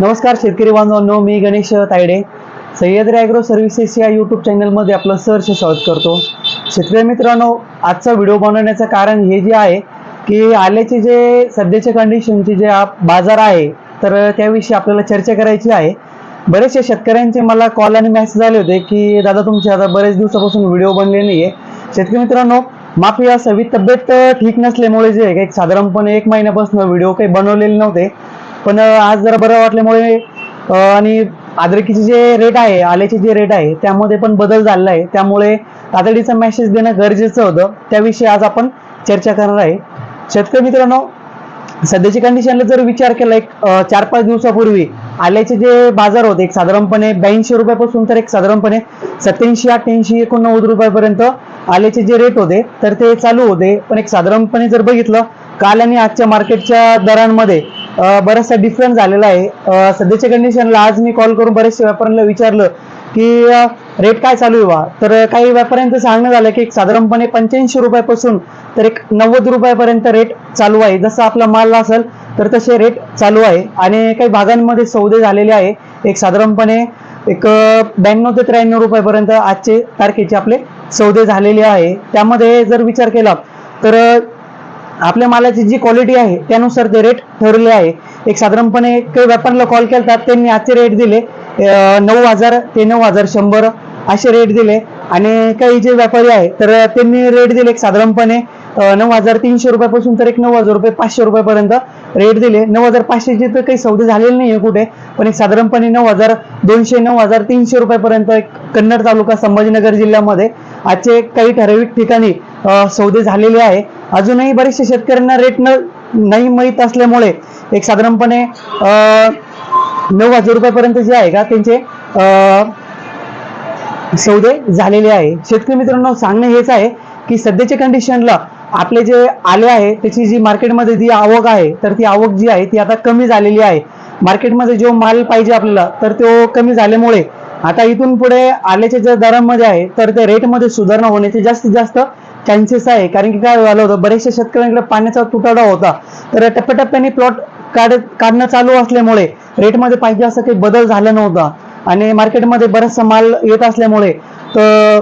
नमस्कार शेतकरी बांधवांनो मी गणेश तायडे. सह्याद्री ॲग्रो सर्व्हिसेस या यूट्यूब चॅनलमध्ये आपलं सहर्ष स्वागत करतो. शेतकरी मित्रांनो आजचा व्हिडिओ बनवण्याचं कारण हे जे आहे की आल्याचे जे सध्याच्या कंडिशनचे जे बाजार आहे तर त्याविषयी आपल्याला चर्चा करायची आहे. बरेचशा शेतकऱ्यांचे मला कॉल आणि मेसेज आले होते की दादा तुमचे आता बरेच दिवसापासून व्हिडिओ बनले नाही आहे शेतकरी मित्रांनो माफी असावी तब्येत ठीक नसल्यामुळे जे आहे का एक साधारणपणे एक महिन्यापासून व्हिडिओ काही बनवलेले नव्हते. पण आज जरा बरं वाटल्यामुळे आणि अद्रकीचे जे रेट आहे आल्याचे जे रेट आहे त्यामध्ये पण बदल झालेला आहे. त्यामुळे तातडीचा मेसेज देणं गरजेचं होतं. त्याविषयी आज आपण चर्चा करणार आहे. शेतकरी मित्रांनो सध्याची कंडिशनला जर विचार केला एक चार पाच दिवसापूर्वी आल्याचे जे बाजार होते एक साधारणपणे ब्याऐंशी रुपयापासून तर एक साधारणपणे सत्याऐंशी अठ्ठ्याऐंशी एकोणनव्वद रुपयापर्यंत आल्याचे जे रेट होते तर ते चालू होते. पण एक साधारणपणे जर बघितलं काल आणि आजच्या मार्केटच्या दरांमध्ये बराचसा डिफरन्स झालेला आहे. सध्याच्या कंडिशनला आज मी कॉल करून बरेचशे व्यापाऱ्यांना विचारलं की रेट काय चालू आहे वा तर काही व्यापाऱ्यांचं सांगणं झालं की एक साधारणपणे पंच्याऐंशी रुपयापासून तर एक नव्वद रुपयापर्यंत रेट चालू आहे. जसं आपला माल असेल तर तसे रेट चालू आहे. आणि काही भागांमध्ये सौदे झालेले आहे. एक साधारणपणे एक ब्याण्णव ते त्र्याण्णव रुपयापर्यंत आजचे तारखेचे आपले सौदे झालेले आहे. त्यामध्ये जर विचार केला तर आपल्या मालाची जी क्वालिटी आहे त्यानुसार ते रेट ठरले आहे. एक साधारणपणे काही व्यापाऱ्याला कॉल केला त्यांनी आजचे रेट दिले नऊ हजार ते नऊ हजार शंभर असे रेट दिले. आणि काही जे व्यापारी आहे तर त्यांनी रेट दिले एक साधारणपणे नऊ हजार तीनशे रुपयापासून तर एक नऊ हजार रुपये पाचशे रुपयापर्यंत रेट दिले. नऊ हजार पाचशेचे तर काही सौदे झालेले नाही आहे कुठे पण एक साधारणपणे नऊ हजार दोनशे नऊ हजार तीनशे रुपयापर्यंत एक कन्नड तालुका संभाजीनगर जिल्ह्यामध्ये आजचे काही ठराविक ठिकाणी सौदे झालेले आहे. अजूनही बरेचसे शेतकऱ्यांना रेट न नाही माहीत असल्यामुळे एक साधारणपणे नऊ हजार रुपयापर्यंत जे आहे का त्यांचे सौदे झालेले आहे. शेतकरी मित्रांनो सांगणं हेच आहे की सध्याच्या कंडिशनला आपले जे आले आहे त्याची जी मार्केटमध्ये जी आवक आहे तर ती आवक जी आहे ती आता कमी झालेली आहे. मार्केटमध्ये जो माल पाहिजे आपल्याला तर तो कमी झाल्यामुळे आता इथून पुढे आल्याच्या ज्या दरांमध्ये आहे तर त्या रेटमध्ये सुधारणा होण्याचे जास्तीत जास्त चान्सेस आहे. कारण की काय झालं होतं बरेचशा शेतकऱ्यांकडे पाण्याचा तुटवडा होता. तर टप्प्याटप्प्याने प्लॉट काढ काढणं चालू असल्यामुळे रेटमध्ये पाहिजे असं काही बदल झाला नव्हता. आणि मार्केटमध्ये बराचसा माल येत असल्यामुळे तर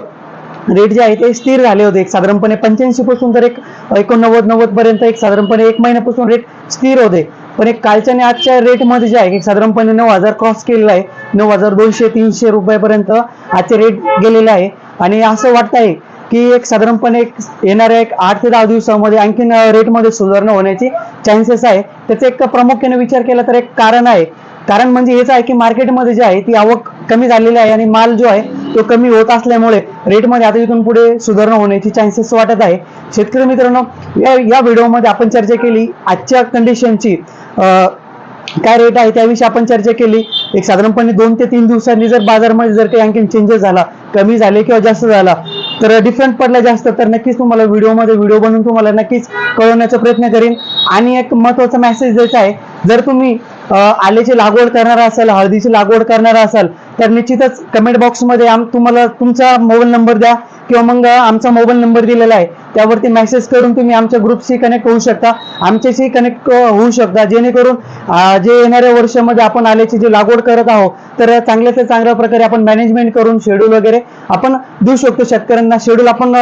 रेट जे आहे ते स्थिर झाले होते. एक साधारणपणे पंच्याऐंशी पासून तर एक एकोणनव्वद नव्वद पर्यंत एक साधारणपणे एक महिन्यापासून रेट स्थिर होते. पण एक कालच्या आणि आजच्या रेटमध्ये जे आहे एक साधारणपणे नऊ हजार क्रॉस केलेला आहे. नऊ हजार दोनशे तीनशे रुपयापर्यंत आजचे रेट गेलेले आहे. आणि असं वाटत आहे की एक साधारणपणे एक येणाऱ्या एक आठ ते दहा दिवसामध्ये आणखीन रेटमध्ये सुधारणा होण्याची चान्सेस आहे. त्याचा एक प्रामुख्याने विचार केला तर एक कारण आहे. कारण म्हणजे हेच आहे की मार्केटमध्ये जे आहे ती आवक कमी झालेली आहे आणि माल जो आहे तो कमी होत असल्यामुळे रेटमध्ये आता इथून पुढे सुधारणा होण्याची चान्सेस वाटत आहे. शेतकरी मित्रांनो या या व्हिडिओमध्ये आपण चर्चा केली आजच्या कंडिशनची काय रेट आहे त्याविषयी आपण चर्चा केली. एक साधारणपणे दोन ते तीन दिवसांनी जर बाजारामध्ये जर काही आणखी चेंजेस झाला कमी झाले किंवा जास्त झाला तर डिफरंट पडला जास्त तर नक्कीच तुम्हाला व्हिडिओमध्ये व्हिडिओ बनवून तुम्हाला नक्कीच कळवण्याचा प्रयत्न करेन. आणि एक महत्त्वाचा मेसेज द्यायचा आहे जर तुम्ही आल्याची लागवड करणार असाल हळदीची लागवड करणार असाल तर निश्चितच कमेंट बॉक्समध्ये आम तुम्हाला तुमचा मोबाईल नंबर द्या किंवा मग आमचा मोबाईल नंबर दिलेला आहे. त्यावरती मेसेज करून तुम्ही आमच्या ग्रुपशी कनेक्ट होऊ शकता. आमच्याशी कनेक्ट होऊ शकता. जेणेकरून जे येणाऱ्या वर्षामध्ये आपण आल्याची जी लागवड करत आहोत तर चांगल्या ते चांगल्या प्रकारे आपण मॅनेजमेंट करून शेड्यूल वगैरे आपण देऊ शकतो. शेतकऱ्यांना शेड्यूल आपण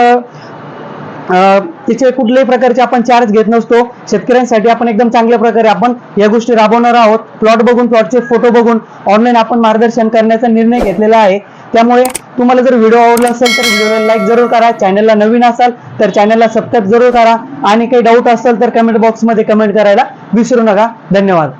तिचे कुठल्याही प्रकारचे आपण चार्ज घेत नसतो. शेतकऱ्यांसाठी आपण एकदम चांगल्या प्रकारे आपण या गोष्टी राबवणार आहोत. प्लॉट बघून प्लॉटचे फोटो बघून ऑनलाईन आपण मार्गदर्शन करण्याचा निर्णय घेतलेला आहे. त्यामुळे तुम्हाला जर व्हिडिओ आवडला असेल तर व्हिडिओला लाईक जरूर करा. चॅनलला नवीन असाल तर चॅनलला सबस्क्राईब जरूर करा. आणि काही डाऊट असेल तर कमेंट बॉक्समध्ये कमेंट करायला विसरू नका. धन्यवाद.